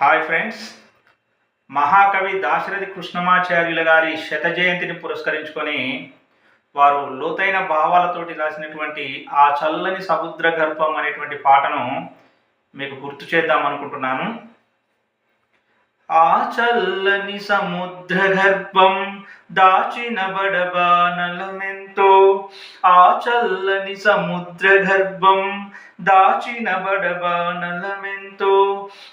Hi friends. మహాకవి దాశరథి కృష్ణమాచార్యుల గారి శత జయంతిని పురస్కరించుకొని వారు లోతైన భావాలతోటి రాసినటువంటి ఆ చల్లని సముద్ర గర్భం అనేటువంటి పాటను మీకు గుర్తు చేద్దాం అనుకుంటున్నాను. ఆ చల్లని సముద్ర గర్భం దాచిన బడబానలమెంతో ఆ చల్లని సముద్ర గర్భం దాచిన బడబానలమెంతో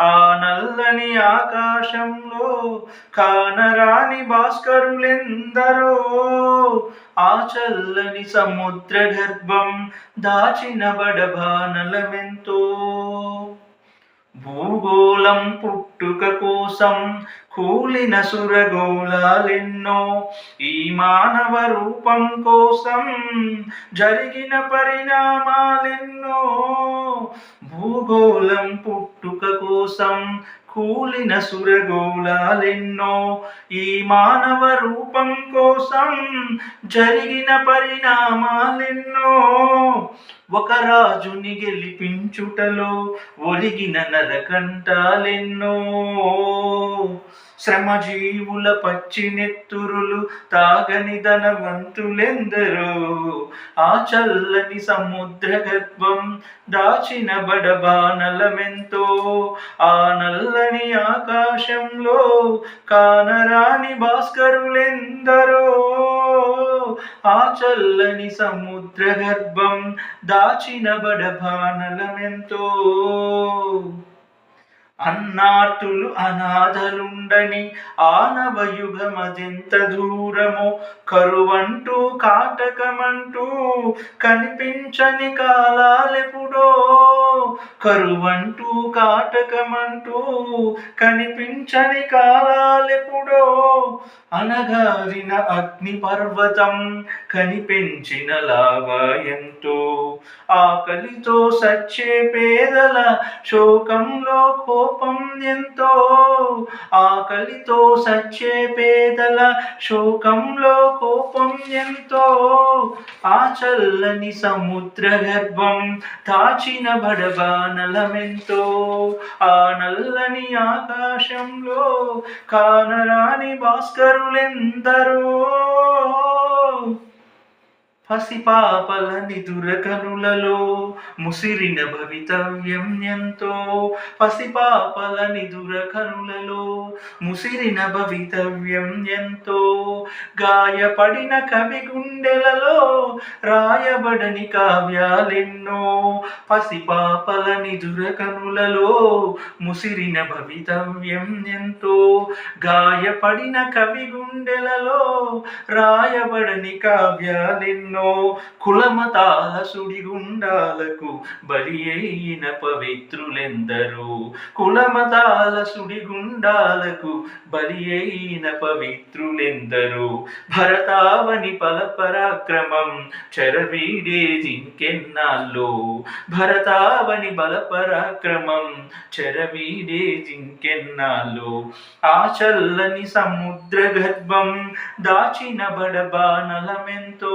ఆ నల్లని ఆకాశంలో కానరాని భాస్కరులెందరో ఆ చల్లని సముద్ర గర్భం దాచిన బడభానలమెంతో భూగోళం పుట్టుక కోసం కూలిన సురగోళాలెన్నో ఈ మానవ రూపం కోసం జరిగిన పరిణామాలెన్నో. భూగోళం పుట్టుక కోసం కూలిన సురగోళాలెన్నో ఈ మానవ రూపం కోసం జరిగిన పరిణామాలెన్నో. ఒక రాజుని గెలిపించుటలో ఒలిగిన నరకంటాలెన్నో. శ్రమజీవుల పచ్చి నెత్తురులు తాగని ధనవంతులెందరో. ఆ చల్లని సముద్ర గర్భం దాచిన బడబానలమెంతో ఆ నల్లని ఆకాశంలో కానరాని భాస్కరులెందరో. ఆ చల్లని సముద్ర గర్భం దాచిన బడబానలమెంతో. అన్నార్తులు అనాథలుండని ఆనవయుగమదెంత దూరమో కరువంటూ కాటకమంటూ కనిపించని కాలాలెప్పుడో కరువంటూ కాటకమంటూ కనిపించని కాలాలెప్పుడో అనగారిన అగ్ని పర్వతం కనిపించిన లావా ఎంతో ఆకలితో సచ్చే పేదల శోకంలో కోపం ఎంతో ఆకలితో సచ్చే పేదల శోకంలో కోపం ఎంతో. ఆ చల్లని సముద్ర గర్భం దాచిన బడబానలమెంతో ఆ నల్లని ఆకాశంలో కానరాని భాస్కరులెందరో. పసిపాపలని దురకనులలో ముసిరిన భవితవ్యం ఎంతో. పసిపాపలని దురకనులలో ముసిరిన భవితవ్యం ఎంతో. గాయపడిన కవి గుండెలలో రాయబడని కావ్యాలెన్నో పసిపాపలని దురకనులలో ముసిరిన భవితవ్యం ఎంతో. గాయపడిన కవి గుండెలలో రాయబడని కావ్యాలెన్నో కులమతాల సుడిగుండాలకు బలి అయిన పవిత్రులెందరూ. కులమతాల సుడిగుండాలకు బలి అయిన పవిత్రులెందరూ. భరతావని పల పరాక్రమం చరవీడే జింకెన్నాళ్ళు? భరతావని బల పరాక్రమం చెరవీడే జింకెన్నాళ్ళు? ఆ చల్లని సముద్ర గర్భం దాచిన బడబానలమెంతో